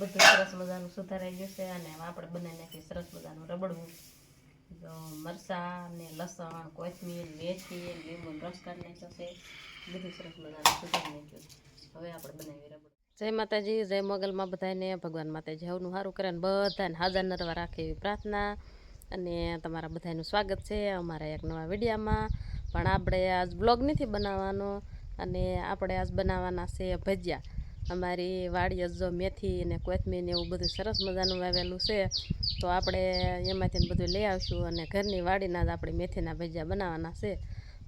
બધું સરસ મજાનું સુધારાઈ ગયું છે અને આપણે બનાવી નાખીએ સરસ મજાનું રબડવું. તો મરચાં ને લસણ, કોથમીર, મેથી લીંબુનો રસ કાઢી નાખ્યો બધું સરસ મજાનું સુધારી નાખ્યું હવે આપણે બનાવીએ રબડું જય માતાજી, જય મોગલમાં બધાને. ભગવાન માતાજી હવનું સારું કરે ને બધાને હાજર નરવા રાખે એવી પ્રાર્થના. અને તમારા બધાનું સ્વાગત છે અમારા એક નવા વિડીયામાં. પણ આપણે આજ બ્લોગ નથી બનાવવાનો. અને આપણે આજ બનાવવાના છે ભજીયા. અમારી વાડીએ જો મેથી ને કોથમીર ને એવું બધું સરસ મજાનું વાવેલું છે, તો આપણે એમાંથી બધું લઈ આવશું અને ઘરની વાડીના જ આપણે મેથીના ભજીયા બનાવવાના છે.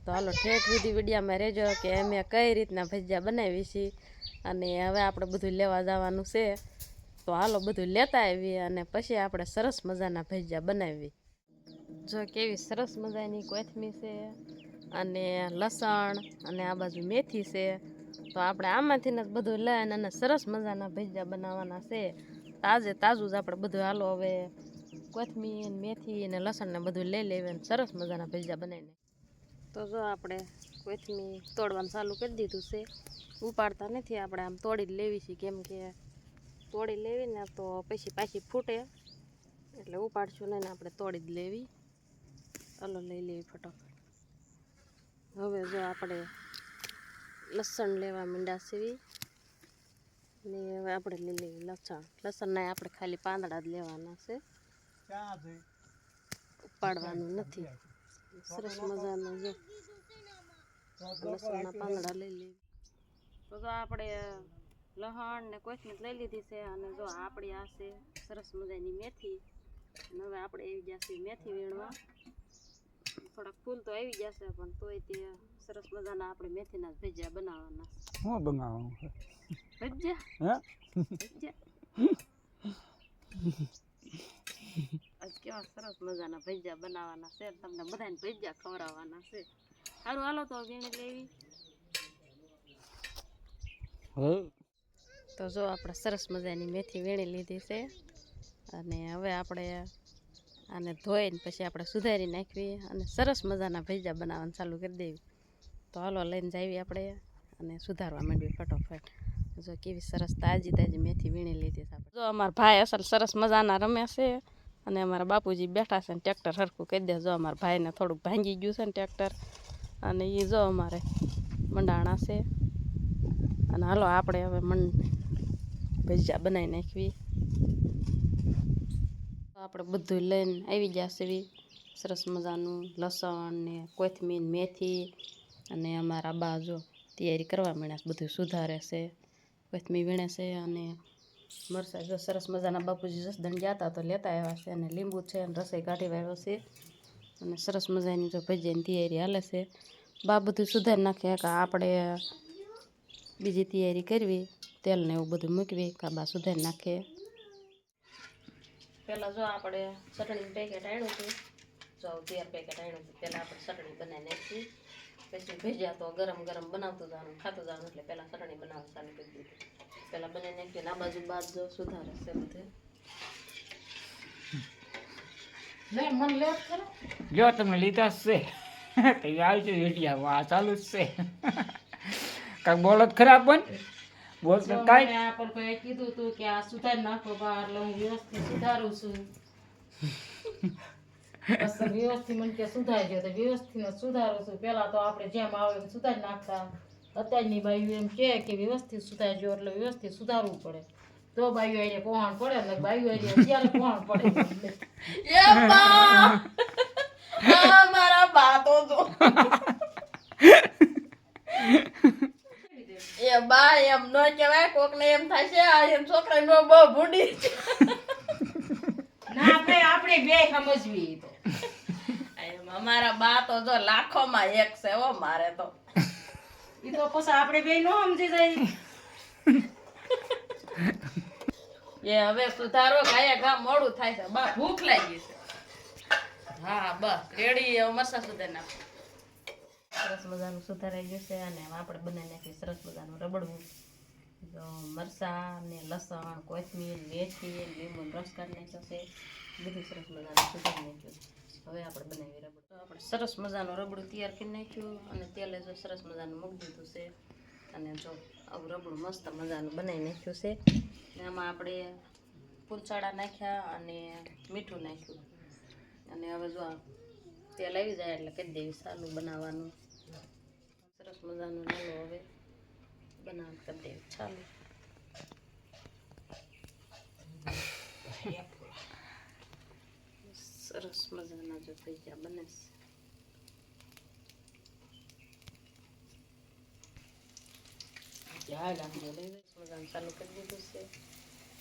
તો હાલો ઠેઠ સુધી વિડીયામાં રહેજો કે અમે કઈ રીતના ભજીયા બનાવી છીએ અને હવે આપણે બધું લેવા જવાનું છે. તો હાલો બધું લેતા આવીએ અને પછી આપણે સરસ મજાના ભજીયા બનાવીએ. જો કેવી સરસ મજાની કોથમી છે અને લસણ અને આ બાજુ મેથી છે. તો આપણે આમાંથી જ બધું લઈને અને સરસ મજાના ભજીયા બનાવવાના છે. તાજે તાજું જ આપણે બધું હાલો હવે કોથમીર મેથી અને લસણ ને બધું લઈ લેવી અને સરસ મજાના ભજીયા બનાવીને. તો જો આપણે કોથમીર તોડવાનું ચાલુ કરી દીધું છે. ઉપાડતા નથી આપણે આમ તોડી જ લેવી છે કેમ કે તોડી લેવી ને તો પછી પાછી ફૂટે. એટલે ઉપાડશું નહીં આપણે તોડી જ લેવી. ચાલો લઈ લેવી ફટાફટ. હવે જો આપણે લસણ લેવા મીંડા સીવી ને હવે આપણે લઈ લઈએ લસણ. લસણના આપણે ખાલી પાંદડા જ લેવાના છે. ઉપાડવાનું નથી. સરસ મજાનું જો. લસણના પાંદડા લઈ લઈએ. તો જો આપણે લહણ ને કોથમીર લઈ લીધી છે અને જો આપણી આ છે સરસ મજાની મેથી. અને હવે આપણે આવી જશે મેથી વીણવા. થોડાક ફૂલ તો આવી જશે પણ તોય તે સરસ મજાના આપણે મેથીના ભજીયા બનાવવાના. શું બનાવવાનું છે? ભજીયા? હે? ભજીયા? આજ કેવા સરસ મજાના ભજીયા બનાવવાના છે તમને બધાને ભજીયા ખવડાવવાના છે. સારું હાલો તો વીણી લેવી. તો જો આપણે સરસ મજાની મેથી વીણી લીધી છે અને હવે આપણે આને ધોઈને પછી આપણે સુધારી નાખવી અને સરસ મજાના ભજીયા બનાવવાનું ચાલુ કરી દેવી. તો હાલો લઈને જાવી આપણે અને સુધારવા માંડવી ફટોફટ. જો કેવી સરસ તાજી તાજી મેથી વીણી લીધી છે જો અમારા ભાઈ અસલ સરસ મજાના રમે છે અને અમારા બાપુજી બેઠા છે ને ટ્રેક્ટર સરખું કહી દે. જો અમારા ભાઈને થોડુંક ભાંગી ગયું છે ને ટ્રેક્ટર અને એ જો અમારે મંડાણા છે. અને હાલો આપણે હવે મન ભજીયા બનાવી નાખવી. આપણે બધું લઈને આવી જશે સરસ મજાનું લસણ ને કોથમીર, મેથી અને અમારા બા જો તૈયારી કરવા માંડ્યા છે. બધું સુધારે છે. કોથમીર વીણે છે અને મરસા જો સરસ મજાના બાપુજી જસદણ ગયા હતા તો લેતા આવ્યા છે અને લીંબુ છે અને રસોઈ કાઢી વાળ્યો છે. અને સરસ મજાની જો ભજીયાની તૈયારી હાલે છે. બા બધું સુધારી નાખે કે આપણે બીજી તૈયારી કરવી, તેલને એવું બધું મૂકવી કાબા સુધારી નાખીએ પહેલાં જો આપણે ચટણી પેકેટ આણ્યું હતું જો તેર પેકેટ આણ્યું હતું પહેલાં આપણે ચટણી બનાવી નાખી, પછી ભેજ્યા તો ગરમ ગરમ બનાવતું જવાનું, ખાતું જવાનું, એટલે પહેલાં ચટણી બનાવવા ચાલુ કરી દીધું. પહેલાં બનાવી નાખીને આ બાજુ બાદ જો સુધારે છે બધે. જો તમે લીધા છે. આવજો વિડીયામાં આ ચાલુ જ છે. કાંઈક બોલો જ ખરાબ પણ બોલ કાંઈ ભાઈ કીધું હતું કે આ સુધારી નાખો બા એટલે હું વ્યવસ્થિત સુધારું છું. પછી વ્યવસ્થિત મને કે સુધારી ગયો તો વ્યવસ્થિત સુધારું છું. પેલા તો આપણે જેમ આવે એમ સુધારી નાખતા. અત્યારની બાયું એમ કહે કે વ્યવસ્થિત સુધારજો એટલે વ્યવસ્થિત સુધારવું પડે. તો બાયું એને પહોંચ પડે એટલે બાયું આઈને અત્યારે પડે. એ બા! મારા બા તો જો. એ બા એમ ન કહેવાય કોક ને એમ છે આ એમ છોકરા નો બહુ ભૂંડી ના આપણે આપણે બે સમજવી તો. અમારા બા તો જો લાખોમાં એક છે હો મારે તો. એ તો પછી આપણે બે નો સમજી જાય. એ હવે સુધારો ગાયા ઘા મોડું થાય છે. બા ભૂખ લાગી છે. હા બસ રેડી મરસા સુધારી નાખો સરસ મજાનું સુધારાઈ છે અને આપણે બનાવી નાખીએ સરસ મજાનું રબડવું તો મરચાં ને લસણ, કોથમીર, મેથી લીંબુનો રસ કાઢી નાખ્યો છે. બધું સરસ મજાનું સુધારી નાખ્યું હવે આપણે બનાવીએ રબડું. તો આપણે સરસ મજાનું રબડું તૈયાર કરી નાખ્યું અને તેલે જો સરસ મજાનું મૂકી દીધું છે. અને જો આવું રબડું મસ્ત મજાનું બનાવી નાખ્યું છે. એમાં આપણે ફૂલચાળા નાખ્યા અને મીઠું નાખ્યું. અને હવે જો તેલ આવી જાય એટલે કહી દેવી સારું બનાવવાનું. સરસ મજાનું નાનું હવે બનાવવાનું કરી દેવી ચાલુ. સરસ મજાના જો થઈ ગયા, બને મજાનું ચાલુ કરી દીધું છે.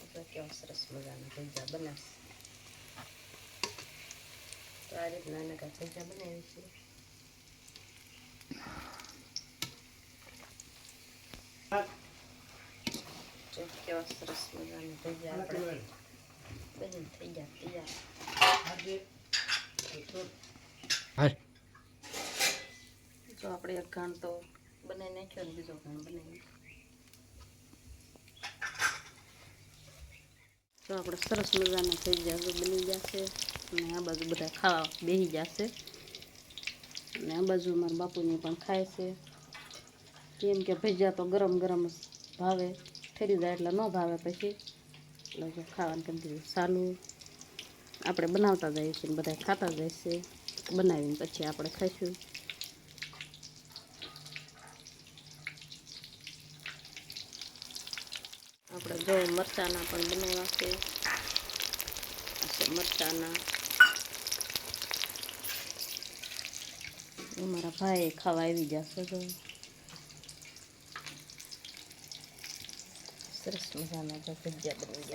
એટલે કેવા સરસ મજાના ભજીયા બને છે. તો આ રીતના એને કાંઈ ગયા બનાવી છે. કેવા સરસ મજાની ભજીયા આપણે બની થઈ ગયા તૈયાર જો આપણે એક ઘાણ તો બનાવી નાખ્યો ને બીજો ઘણ બનાવી તો આપણે સરસ મજાના થઈ ગયા બની જશે અને આ બાજુ બધા ખાવા બેસી જશે અને આ બાજુ મારા બાપુને પણ ખાય છે કેમ કે ભજીયા તો ગરમ ગરમ જ ભાવે ઠરી જાય એટલે ન ભાવે પછી. એટલે જો ખાવાનું કરી દીધું સારું આપણે બનાવતા જઈએ છીએ બધા ખાતા જઈએ છે બનાવીને પછી આપણે ખાઈશું. આપણે જો મરચાના પણ બનાવ્યા છે. મરચાના. અમારા ભાઈ ખાવા આવી જશે તો સરસ મજાના જો ભજીયા બની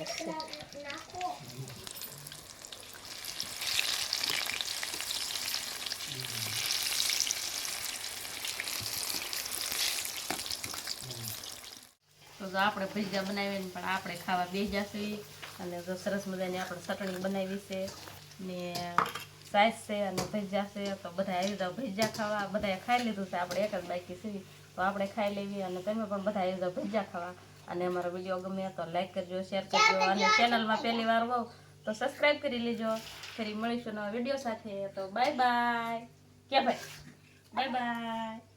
તો જો આપણે ભજીયા બનાવીને પણ આપણે ખાવા બે જશે અને જો સરસ મજાની આપણે ચટણી બનાવી છે ને સાઈઝ છે અને ભજીયા છે, તો બધા આવી જાઓ ભજીયા ખાવા. બધાએ ખાઈ લીધું છે, આપણે એક જ બાકી છે. તો આપણે ખાઈ લેવી અને તમે પણ બધા આવી જાઓ ભજીયા ખાવા. અને અમારો વીડિયો ગમે તો લાઈક કરજો શેર કરજો અને ચેનલમાં પહેલી વાર હોવ તો સબસ્ક્રાઈબ કરી લેજો. ફરી મળીશું નવા વીડિયો સાથે. તો બાય બાય કે ભાઈ? Bye bye